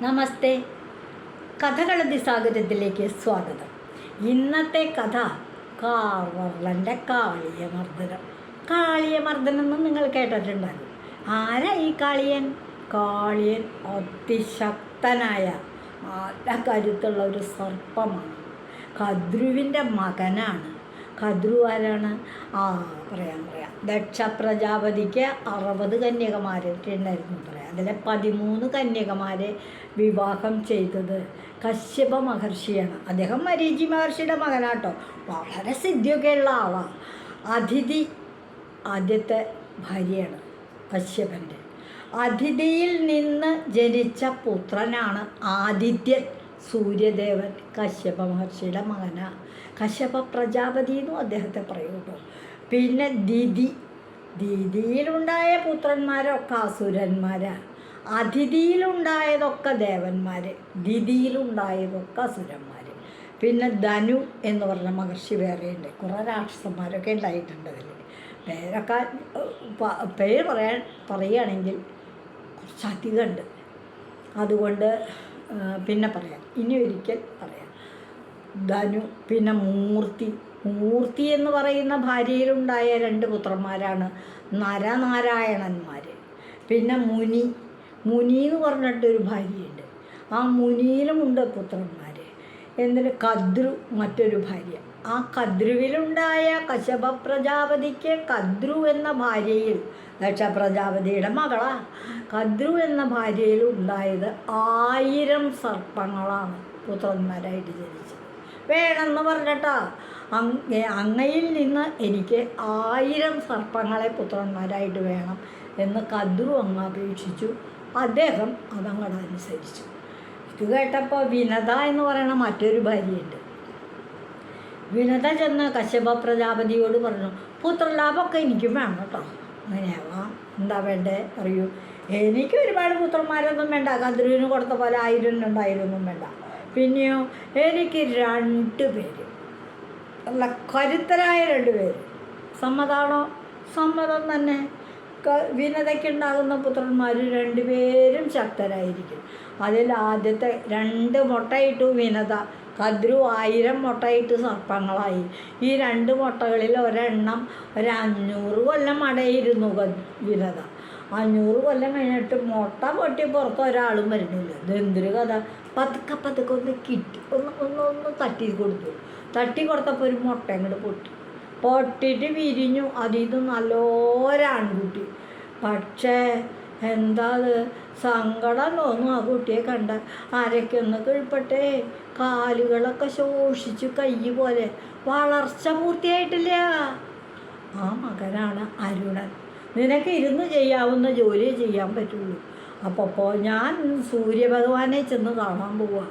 നമസ്തേ. കഥകളതി സാഗരത്തിലേക്ക് സ്വാഗതം. ഇന്നത്തെ കഥ കാർവർളന്റെ കാളിയമർദ്ദനം. കാളിയമർദ്ദനം എന്ന് നിങ്ങൾ കേട്ടിട്ടുണ്ടാകും. ആരാ ഈ കാളിയൻ? കാളിയൻ അതിശക്തനായ നല്ല കരുത്തുള്ള ഒരു സർപ്പമാണ്. കദ്രുവിന്റെ മകനാണ്. കദ്രു ആരാണ്? ആ പറയാൻ പറയാം. ദക്ഷ പ്രജാപതിക്ക് അറുപത് കന്യകമാരൊക്കെ ഉണ്ടായിരുന്നു പറയാം. അതിലെ പതിമൂന്ന് കന്യകമാരെ വിവാഹം ചെയ്തത് കശ്യപ മഹർഷിയാണ്. അദ്ദേഹം മരീചി മഹർഷിയുടെ മകനാട്ടോ. വളരെ സിദ്ധിയൊക്കെ ഉള്ള ആളാണ് അതിഥി ആദ്യത്തെ ഭാര്യയാണ് കശ്യപന്റെ. അതിഥിയിൽ നിന്ന് ജനിച്ച പുത്രനാണ് ആദിത്യൻ സൂര്യദേവൻ കശ്യപ മഹർഷിയുടെ മകന. കശ്യപ പ്രജാപതി എന്നും അദ്ദേഹത്തെ പറയുള്ളൂ പിന്നെ ദിതി ദിതിയിലുണ്ടായ പുത്രന്മാരൊക്കെ അസുരന്മാരാ. അതിഥിയിലുണ്ടായതൊക്കെ ദേവന്മാർ ദിതിയിലുണ്ടായതൊക്കെ അസുരന്മാർ പിന്നെ ധനു എന്ന് പറഞ്ഞ മഹർഷി വേറെയുണ്ട്. കുറേ രാക്ഷസന്മാരൊക്കെ ഉണ്ടായിട്ടുണ്ട് അതിൽ പേരൊക്കെ പേര് പറയാൻ പറയുകയാണെങ്കിൽ കുറച്ച് ഉണ്ട്. അതുകൊണ്ട് പിന്നെ പറയാം. ഇനി ഒരിക്കൽ പറയാം. ധനു പിന്നെ മൂർത്തി. മൂർത്തി എന്ന് പറയുന്ന ഭാര്യയിലുണ്ടായ രണ്ട് പുത്രന്മാരാണ് നരനാരായണന്മാർ പിന്നെ മുനി മുനി എന്ന് പറഞ്ഞിട്ടൊരു ഭാര്യയുണ്ട്. ആ മുനിയിലുമുണ്ട് പുത്രന്മാർ എന്നിട്ട് കദ്രു മറ്റൊരു ഭാര്യ. ആ കദ്രുവിലുണ്ടായ കശപ പ്രജാപതിക്ക് കദ്രു എന്ന ഭാര്യയിൽ ദക്ഷ പ്രജാപതിയുടെ മകളാ കദ്രു എന്ന ഭാര്യയിൽ ഉണ്ടായത് ആയിരം സർപ്പങ്ങളാണ് പുത്രന്മാരായിട്ട് ജനിച്ചത്. വേണമെന്ന് പറഞ്ഞിട്ടാ. അങ്ങ അങ്ങയിൽ നിന്ന് എനിക്ക് ആയിരം സർപ്പങ്ങളെ പുത്രന്മാരായിട്ട് വേണം എന്ന് കദ്രു അങ്ങ് അപേക്ഷിച്ചു. അദ്ദേഹം അതങ്ങോട്ട് അനുസരിച്ചു. ഇത് കേട്ടപ്പോൾ വിനത എന്ന് പറയുന്ന മറ്റൊരു ഭാര്യയുണ്ട്. വിനത ചെന്ന് കശ്യപ പ്രജാപതിയോട് പറഞ്ഞു പുത്രലാഭമൊക്കെ എനിക്കും വേണം കേട്ടോ. അങ്ങനെയാവാം എന്താ വേണ്ടേ അറിയൂ. എനിക്ക് ഒരുപാട് പുത്രന്മാരൊന്നും വേണ്ട. കന്ദ്രുവിന് കൊടുത്ത പോലെ ആയിരം രണ്ടായിരമൊന്നും വേണ്ട. പിന്നെയോ എനിക്ക് രണ്ട് പേര്. നല്ല കരുത്തരായ രണ്ട് പേര്. സമ്മതാണോ? സമ്മതം തന്നെ. വിനതയ്ക്കുണ്ടാകുന്ന പുത്രന്മാർ രണ്ടുപേരും ശക്തരായിരിക്കും. അതിൽ ആദ്യത്തെ രണ്ട് മുട്ടയിട്ടു വിനത കദ്രു ആയിരം മുട്ടയിട്ട് സർപ്പങ്ങളായി. ഈ രണ്ട് മുട്ടകളിൽ ഒരെണ്ണം ഒരു അഞ്ഞൂറ് കൊല്ലം അടയിരുന്നു വിനത. അഞ്ഞൂറ് കൊല്ലം കഴിഞ്ഞിട്ട് മുട്ട പൊട്ടി പുറത്ത് ഒരാളും വരുന്നില്ല. ഇതെന്തൊരു കഥ? പതുക്കെ പതുക്കെ ഒന്ന് കിട്ടി ഒന്ന് ഒന്ന് ഒന്ന് തട്ടി കൊടുത്തു. തട്ടി കൊടുത്തപ്പോൾ ഒരു മുട്ട അങ്ങോട്ട് പൊട്ടി. പൊട്ടിയിട്ട് വിരിഞ്ഞു. അതിൽ നല്ലോരാൺകുട്ടി പക്ഷേ എന്താ അത് സങ്കടം തോന്നും ആ കുട്ടിയെ കണ്ട. അരയ്ക്കൊന്ന് കിഴിപ്പട്ടെ കാലുകളൊക്കെ ശോഷിച്ചു കൈ പോലെ വളർച്ച പൂർത്തിയായിട്ടില്ല. ആ മകനാണ് അരുണൻ. നിനക്ക് ഇരുന്ന് ചെയ്യാവുന്ന ജോലിയെ ചെയ്യാൻ പറ്റുള്ളൂ. അപ്പോൾ ഞാൻ സൂര്യഭഗവാനെ ചെന്ന് കാണാൻ പോവാ.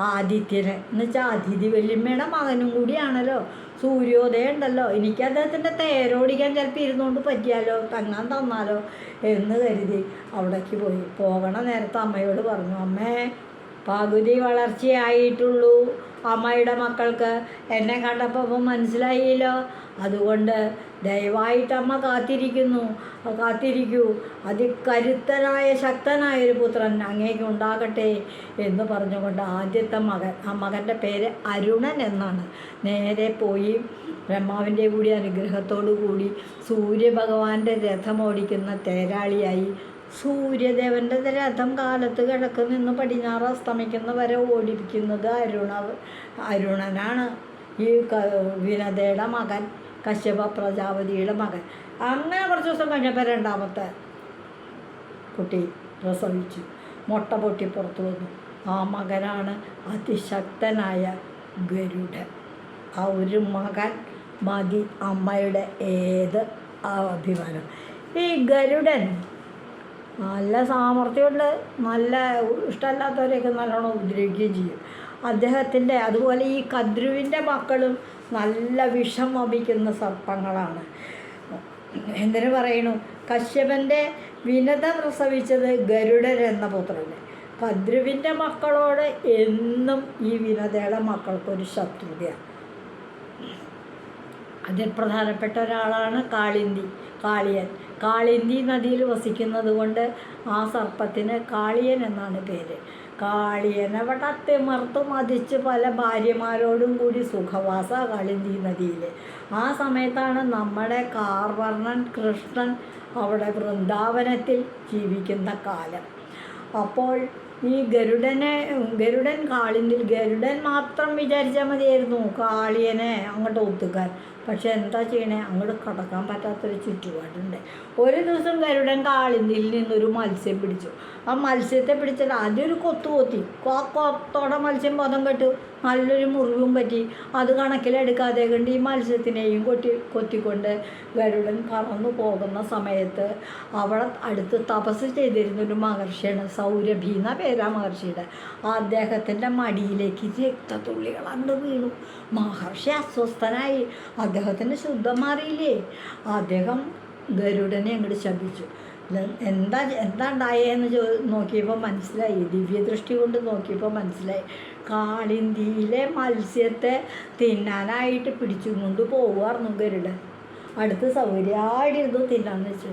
ആദിത്യനെ. എന്നുവെച്ചാൽ അതിഥി വല്യമ്മയുടെ മകനും കൂടിയാണല്ലോ. സൂര്യോദയം ഉണ്ടല്ലോ. എനിക്ക് അദ്ദേഹത്തിന്റെ തേരോടിക്കാൻ ചിലപ്പോൾ ഇരുന്നുകൊണ്ട് പറ്റിയാലോ? തങ്ങാൻ തന്നാലോ? എന്ന് കരുതി അവിടേക്ക് പോയി. പോകണ നേരത്തെ അമ്മയോട് പറഞ്ഞു അമ്മേ പകുതി വളർച്ചയായിട്ടുള്ളൂ. അമ്മയുടെ മക്കൾക്ക്. എന്നെ കണ്ടപ്പോൾ മനസ്സിലായില്ലോ. അതുകൊണ്ട് ദയവായിട്ട് അമ്മ കാത്തിരിക്കുന്നു. കാത്തിരിക്കൂ. അതികരുത്തനായ ശക്തനായ ഒരു പുത്രൻ അങ്ങേക്ക് ഉണ്ടാകട്ടെ എന്ന് പറഞ്ഞുകൊണ്ട് ആദ്യത്തെ മകൻ ആ മകന്റെ പേര് അരുണൻ എന്നാണ്. നേരെ പോയി ബ്രഹ്മാവിന്റെ കൂടി അനുഗ്രഹത്തോടു കൂടി സൂര്യഭഗവാന്റെ രഥമോടിക്കുന്ന തേരാളിയായി സൂര്യദേവന്റെ രഥം കാലത്ത് കിഴക്ക് നിന്ന് പടിഞ്ഞാറ് അസ്തമിക്കുന്ന വരെ ഓടിപ്പിക്കുന്നത് അരുണ അരുണനാണ്. ഈ വിനതയുടെ മകൻ കശ്യപ പ്രജാപതിയുടെ മകൻ. അങ്ങനെ കുറച്ച് ദിവസം കഴിഞ്ഞപ്പോൾ രണ്ടാമത്തെ കുട്ടി പ്രസവിച്ചു. മുട്ട പൊട്ടി പുറത്തു വന്നു. ആ മകനാണ് അതിശക്തനായ ഗരുഡൻ. ആ ഒരു മകൻ മതി അമ്മയുടെ ഏത് അഭിമാനം. ഈ ഗരുഡൻ നല്ല സാമർഥ്യമുണ്ട് നല്ല ഇഷ്ടമല്ലാത്തവരെയൊക്കെ നല്ലോണം ഉപദ്രവിക്കുകയും ചെയ്യും. അദ്ദേഹത്തിന്റെ അതുപോലെ ഈ കദ്രുവിന്റെ മക്കളും നല്ല വിഷം വമിക്കുന്ന സർപ്പങ്ങളാണ്. എന്തിനു പറയണു കശ്യപന്റെ വിനത പ്രസവിച്ചത് ഗരുഡൻ എന്ന പുത്രന്. കദ്രുവിന്റെ മക്കളോട് എന്നും ഈ വിനതയുടെ മക്കൾക്കൊരു ശത്രുതയാണ്. അതിൽ പ്രധാനപ്പെട്ട ഒരാളാണ് കാളിന്തി കാളിയൻ. കാളിന്തി നദിയിൽ വസിക്കുന്നത് കൊണ്ട് ആ സർപ്പത്തിന് കാളിയൻ എന്നാണ് പേര്. കാളിയൻ അവിടെ തിമർത്ത് മതിച്ച് പല ഭാര്യമാരോടും കൂടി സുഖവാസ കാളിന്തി നദിയിൽ ആ സമയത്താണ് നമ്മുടെ കാർവർണൻ കൃഷ്ണൻ അവിടെ വൃന്ദാവനത്തിൽ ജീവിക്കുന്ന കാലം. അപ്പോൾ ഈ ഗരുഡനെ ഗരുഡൻ കാളിന്തിൽ ഗരുഡൻ മാത്രം വിചാരിച്ചാൽ മതിയായിരുന്നു കാളിയനെ അങ്ങോട്ട് ഒത്തുക്കാൻ പക്ഷെ എന്താ ചെയ്യണേ? അങ്ങോട്ട് കടക്കാൻ പറ്റാത്തൊരു ചുറ്റുപാടുണ്ട്. ഒരു ദിവസം കരുടൻ കാളിന്തിയിൽ നിന്നൊരു മത്സ്യം പിടിച്ചു. ആ മത്സ്യത്തെ പിടിച്ചിട്ട് ആദ്യം ഒരു കൊത്തു കൊത്തി. ആ കൊത്തോടെ മത്സ്യം ബോധം കെട്ടു. നല്ലൊരു മുറിവും പറ്റി. അത് കണക്കിലെടുക്കാതെ കണ്ട് ഈ മത്സ്യത്തിനെയും കൊത്തി കൊത്തിക്കൊണ്ട് ഗരുഡൻ പറന്നു പോകുന്ന സമയത്ത് അവിടെ അടുത്ത് തപസ് ചെയ്തിരുന്നൊരു മഹർഷിയാണ് സൗരഭി എന്ന പേരാ മഹർഷിയുടെ. അദ്ദേഹത്തിന്റെ മടിയിലേക്ക് രക്തത്തുള്ളികൾ അണ്ട് വീണു. മഹർഷി അസ്വസ്ഥനായി. അദ്ദേഹത്തിന് ശുദ്ധം മാറിയില്ലേ? അദ്ദേഹം ഗരുഡനെ അങ്ങോട്ട് ശപിച്ചു. എന്താ എന്താ ഉണ്ടായെന്ന് ചോ നോക്കിയപ്പോൾ മനസ്സിലായി. ദിവ്യദൃഷ്ടി കൊണ്ട് നോക്കിയപ്പോൾ മനസ്സിലായി. കാളിന്തിയിലെ മത്സ്യത്തെ തിന്നാനായിട്ട് പിടിച്ചും കൊണ്ട് പോവായിരുന്നു ഗരുഡൻ. അടുത്ത് സൗകര്യമായിട്ടിരുന്നു തിന്നാന്ന് വെച്ചു.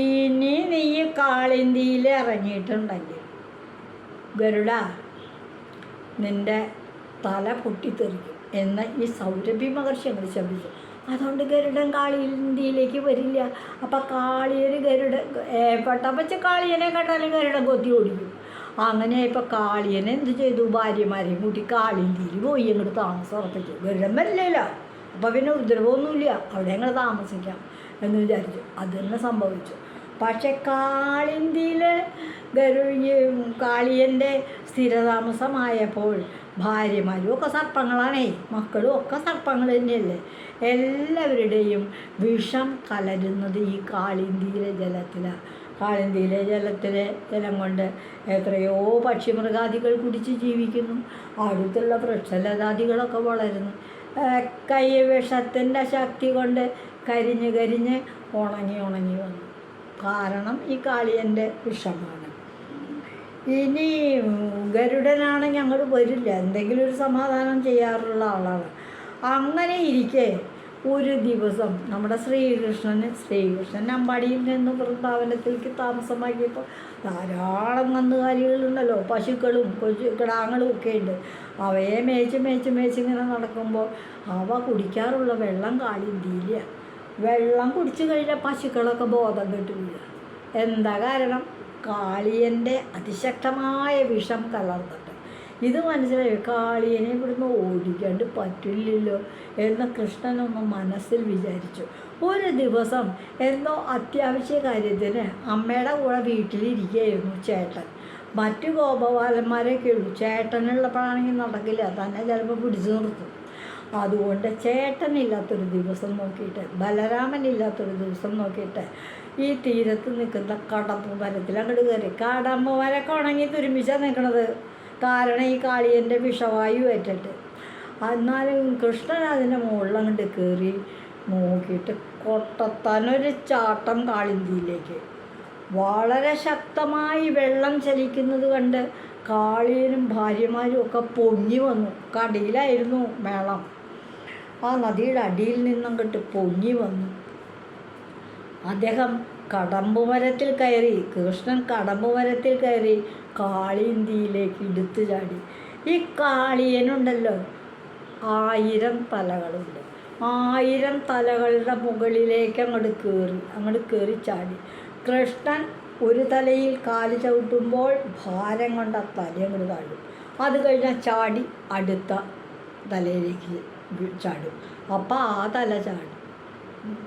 ഇനി നീ കാളിന്തിയിൽ ഇറങ്ങിയിട്ടുണ്ടെങ്കിൽ ഗരുഡ നിന്റെ തല പൊട്ടിത്തെറിക്കും. എന്ന് ഈ സൗരഭി മഹർഷി അങ്ങനെ ശബ്ദിച്ചു. അതുകൊണ്ട് ഗരുഡൻ കാളി ഇന്ത്യയിലേക്ക് വരില്ല. അപ്പം കാളിയൊരു ഗരുഡ പട്ടപ്പച്ച കാളിയനെ കണ്ടാലും ഗരുഡൻ കൊത്തി ഓടിക്കും. അങ്ങനെ ഇപ്പോൾ കാളിയനെ എന്ത് ചെയ്തു? ഭാര്യമാരെയും കൂട്ടി കാളിന്തിയിൽ പോയി അങ്ങോട്ട് താമസം ഉറപ്പിച്ചു. ഗരുഡൻ വരില്ല അപ്പോൾ പിന്നെ ഉപദ്രവമൊന്നുമില്ല അവിടെ ഞങ്ങൾ താമസിക്കാം എന്ന് വിചാരിച്ചു. അത് തന്നെ സംഭവിച്ചു. പക്ഷെ കാളിന്തിയിൽ ഗരു കാളിയന്റെ സ്ഥിരതാമസമായപ്പോൾ ഭാര്യമാരും ഒക്കെ സർപ്പങ്ങളാണേ. മക്കളും ഒക്കെ സർപ്പങ്ങൾ തന്നെയല്ലേ എല്ലാവരുടെയും വിഷം കലരുന്നത് ഈ കാളിന്തിയിലെ ജലത്തിലാണ് കാളിന്തിയിലെ ജലത്തിലെ ജലം കൊണ്ട് എത്രയോ പക്ഷിമൃഗാദികൾ കുടിച്ച് ജീവിക്കുന്നു. അടുത്തുള്ള വൃക്ഷലതാദികളൊക്കെ വളരുന്നു. കൈ വിഷത്തിന്റെ ശക്തി കൊണ്ട് കരിഞ്ഞ് കരിഞ്ഞ് ഉണങ്ങി ഉണങ്ങി വന്നു. കാരണം ഈ കാളിയന്റെ വിഷമാണ്. ഇനി ഗരുഡനാണെങ്കിൽ അങ്ങോട്ട് വരില്ല. എന്തെങ്കിലും ഒരു സമാധാനം ചെയ്യാറുള്ള ആളാണ്. അങ്ങനെ ഇരിക്കെ ഒരു ദിവസം നമ്മുടെ ശ്രീകൃഷ്ണന് ശ്രീകൃഷ്ണൻ അമ്പാടിയിൽ നിന്ന് വൃന്ദാവനത്തിലേക്ക് താമസമാക്കിയപ്പോൾ ധാരാളം കന്നുകാലികളുണ്ടല്ലോ പശുക്കളും കൊച്ചു കിടാങ്ങളും ഒക്കെ ഉണ്ട്. അവയെ മേച്ച് മേച്ച് മേച്ച് ഇങ്ങനെ നടക്കുമ്പോൾ അവ കുടിക്കാറുള്ള വെള്ളം കാളിന്തിയില്ല വെള്ളം കുടിച്ചു കഴിഞ്ഞാൽ പശുക്കളൊക്കെ ബോധം കിട്ടില്ല എന്താ കാരണം? കാളിയന്റെ അതിശക്തമായ വിഷം കലർന്നിട്ട്. ഇത് മനസ്സിലായി കാളിയനെ ഇവിടുന്ന് ഓടിക്കാണ്ട് പറ്റില്ലല്ലോ എന്ന് കൃഷ്ണനൊന്ന് മനസ്സിൽ വിചാരിച്ചു. ഒരു ദിവസം എന്തോ അത്യാവശ്യ കാര്യത്തിന് അമ്മയുടെ കൂടെ വീട്ടിലിരിക്കുകയായിരുന്നു ചേട്ടൻ. മറ്റു ഗോപബാലന്മാരൊക്കെ ഉള്ളൂ ചേട്ടനുള്ളപ്പോഴാണെങ്കിൽ നടക്കില്ല. തന്നെ ചിലപ്പോൾ പിടിച്ചു നിർത്തും. അതുകൊണ്ട് ചേട്ടനില്ലാത്തൊരു ദിവസം നോക്കിയിട്ട് ബലരാമനില്ലാത്തൊരു ദിവസം നോക്കിയിട്ട് ഈ തീരത്ത് നിൽക്കുന്ന കടമ്പ് മരത്തിൽ അങ്ങോട്ട് കയറി. കടമ്പ് മരമൊക്കെ ഉണങ്ങി തുരുമ്പിച്ചാണ് നിൽക്കണത് കാരണം ഈ കാളിയന്റെ വിഷവായു ഏറ്റിട്ട് എന്നാലും കൃഷ്ണൻ അതിന്റെ മുകളിൽ അങ്ങോട്ട് കയറി നോക്കിയിട്ട് കൊട്ടത്താനൊരു ചാട്ടം കാളിന്തിയിലേക്ക്. വളരെ ശക്തമായി വെള്ളം ചലിക്കുന്നത് കണ്ട് കാളിയനും ഭാര്യമാരും ഒക്കെ പൊങ്ങി വന്നു. കടിയിലായിരുന്നു മേളം. ആ നദിയുടെ അടിയിൽ നിന്നങ്ങോട്ട് പൊങ്ങി വന്നു. അദ്ദേഹം കടമ്പുമരത്തിൽ കയറി കൃഷ്ണൻ കടമ്പുമരത്തിൽ കയറി കാളിന്തിയിലേക്ക് എടുത്തു ചാടി. ഈ കാളിയനുണ്ടല്ലോ ആയിരം തലകളുണ്ട്. ആയിരം തലകളുടെ മുകളിലേക്ക് അങ്ങോട്ട് കയറി അങ്ങോട്ട് കയറി ചാടി. കൃഷ്ണൻ ഒരു തലയിൽ കാൽ ചവിട്ടുമ്പോൾ ഭാരം കൊണ്ട് ആ തല അങ്ങോട്ട് താഴും. അത് കഴിഞ്ഞാൽ ചാടി അടുത്ത തലയിലേക്ക് ചാടും. അപ്പോൾ ആ തല ചാടും.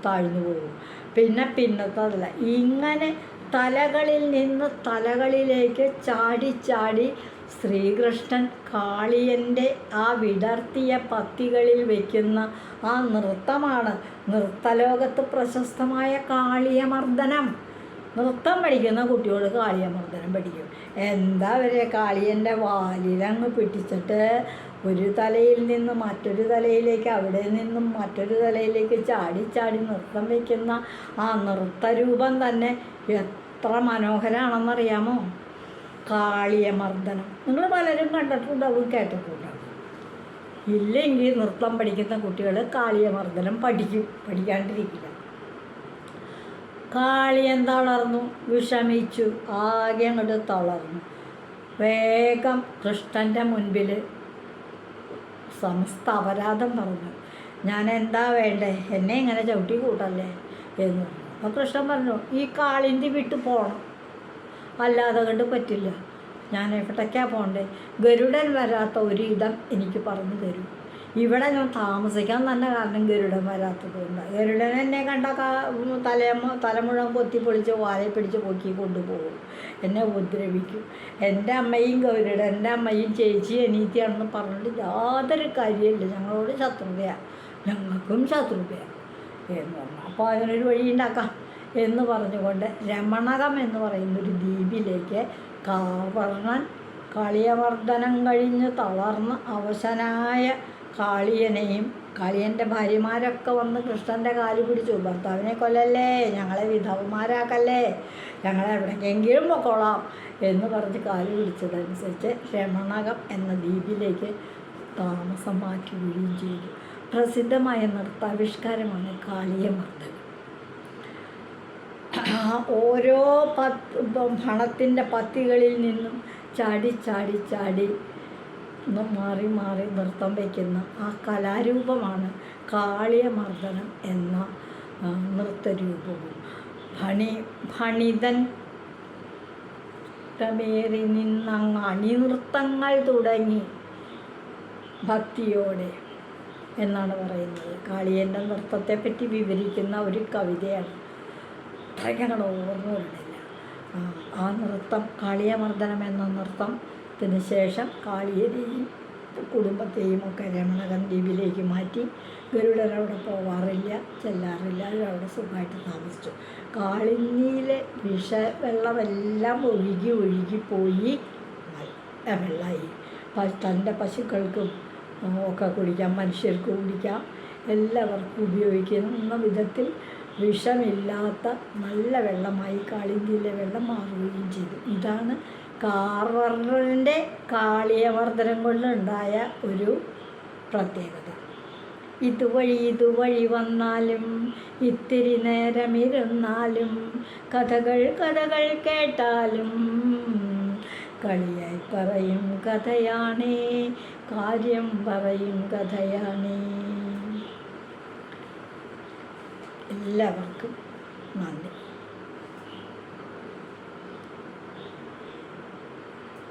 താഴ്ന്നു പോകും. പിന്നെ പിന്നത്തെ അതല്ല ഇങ്ങനെ തലകളിൽ നിന്ന് തലകളിലേക്ക് ചാടി ചാടി ശ്രീകൃഷ്ണൻ കാളിയന്റെ ആ വിടർത്തിയ പത്തികളിൽ വയ്ക്കുന്ന ആ നൃത്തമാണ് നൃത്തലോകത്ത് പ്രശസ്തമായ കാളിയമർദ്ദനം. നൃത്തം പഠിക്കുന്ന കുട്ടിയോട് കാളിയമർദ്ദനം പഠിക്കും. എന്താ വരെ കാളിയന്റെ വാലിലങ്ങ് പിടിച്ചിട്ട് ഒരു തലയിൽ നിന്ന് മറ്റൊരു തലയിലേക്ക് അവിടെ നിന്നും മറ്റൊരു തലയിലേക്ക് ചാടി ചാടി നൃത്തം വയ്ക്കുന്ന ആ നൃത്തരൂപം തന്നെ എത്ര മനോഹരമാണെന്നറിയാമോ കാളിയമർദ്ദനം നിങ്ങൾ പലരും കണ്ടിട്ടുണ്ടാവും കേട്ടിട്ടുണ്ടാവും. ഇല്ലെങ്കിൽ നൃത്തം പഠിക്കുന്ന കുട്ടികൾ കാളിയമർദ്ദനം പഠിക്കും പഠിക്കാണ്ടിരിക്കില്ല. കാളിയൻ തളർന്നു വിഷമിച്ചു. ആകെ അങ്ങോട്ട് തളർന്നു. വേഗം കൃഷ്ണന്റെ മുൻപിൽ സമസ്ത അപരാധം പറഞ്ഞു. ഞാൻ എന്താ വേണ്ടേ? എന്നെ ഇങ്ങനെ ചവിട്ടി കൂട്ടല്ലേ? എന്ന് അപ്പോൾ കൃഷ്ണൻ പറഞ്ഞു ഈ കാളിന്റെ വിട്ട് പോകണം അല്ലാതെ കണ്ട് പറ്റില്ല. ഞാൻ എവിടേക്കാണ് പോകണ്ടേ ഗരുഡൻ വരാത്ത ഒരു ഇതം എനിക്ക് പറഞ്ഞു തരൂ. ഇവിടെ ഞാൻ താമസിക്കാൻ തന്നെ കാരണം ഗരുഡൻ വരാത്തത് കൊണ്ട്. ഗരുഡൻ എന്നെ കണ്ട തലയമ്മ തലമുഴം പൊത്തി പൊളിച്ച് വാലെ പിടിച്ച് പൊക്കി കൊണ്ടുപോകും. എന്നെ ഉപദ്രവിക്കും. എന്റെ അമ്മയും ഗരുഡൻ എന്റെ അമ്മയും ചേച്ചി അനീത്തിയാണെന്ന് പറഞ്ഞിട്ട് യാതൊരു കാര്യമില്ല ഞങ്ങളോട് ശത്രുതയാണ് ഞങ്ങൾക്കും ശത്രുതയാണ് എന്ന് പറഞ്ഞു. അപ്പോൾ അതിനൊരു വഴി ഉണ്ടാക്കാം എന്ന് പറഞ്ഞുകൊണ്ട് രമണകം എന്ന് പറയുന്ന ഒരു ദ്വീപിലേക്ക് കാവർണൻ കളിയവർദ്ധനം കഴിഞ്ഞ് തളർന്ന് അവശനായ കാളിയനെയും കാളിയന്റെ ഭാര്യമാരൊക്കെ വന്ന് കൃഷ്ണന്റെ കാൽ പിടിച്ചു. ഭർത്താവിനെ കൊല്ലല്ലേ? ഞങ്ങളെ വിധവമാരാക്കല്ലേ? ഞങ്ങളെ എവിടെയെങ്കിലും പൊക്കോളാം എന്ന് പറഞ്ഞ് കാൽ പിടിച്ചതനുസരിച്ച് രമണകം എന്ന ദ്വീപിലേക്ക് താമസം മാറ്റുകയും ചെയ്തു. പ്രസിദ്ധമായ നൃത്താവിഷ്കാരമാണ് കാളിയമർദ്ദൻ ഓരോ പത്ത് ഭണത്തിന്റെ പത്തികളിൽ നിന്നും ചാടി ചാടി ചാടി മാറി മാറി നൃത്തം വയ്ക്കുന്ന ആ കലാരൂപമാണ് കാളിയമർദ്ദനം എന്ന നൃത്തരൂപവും. ഭണി ഭണിതൻ തമേറി നിന്നങ്ങ് അണിനൃത്തങ്ങൾ തുടങ്ങി ഭക്തിയോടെ എന്നാണ് പറയുന്നത്. കാളിയന്റെ നൃത്തത്തെപ്പറ്റി വിവരിക്കുന്ന ഒരു കവിതയാണ്. അത്രയ്ക്കങ്ങട് ഓർമ്മ വരുന്നില്ല. ആ, നൃത്തം കാളിയമർദ്ദനം എന്ന നൃത്തത്തിന് ശേഷം കാളിയരെയും കുടുംബത്തെയും ഒക്കെ രമണകൻ ദ്വീപിലേക്ക് മാറ്റി ഗരുഡർ അവിടെ പോവാറില്ല ചെല്ലാറില്ല അവരവിടെ സുഖമായിട്ട് താമസിച്ചു. കാളിന്നിയിലെ വിഷ വെള്ളമെല്ലാം ഒഴുകി ഒഴുകി പോയി. വെള്ളമായി. തന്റെ പശുക്കൾക്കും ഒക്കെ കുടിക്കാം മനുഷ്യർക്ക് കുടിക്കാം. എല്ലാവർക്കും ഉപയോഗിക്കുന്ന വിധത്തിൽ വിഷമില്ലാത്ത നല്ല വെള്ളമായി കാളിന്തിയിലെ വെള്ളം മാറുകയും ചെയ്തു. ഇതാണ് കാർവർണറിന്റെ കാളിയവർദ്ധനം കൊണ്ടുണ്ടായ ഒരു പ്രത്യേകത. ഇതുവഴി ഇതുവഴി വന്നാലും ഇത്തിരി നേരമിരുന്നാലും കഥകൾ കഥകൾ കേട്ടാലും കളിയായി പറയും കഥയാണേ കാര്യം പറയും കഥയാണേ. എല്ലാവർക്കും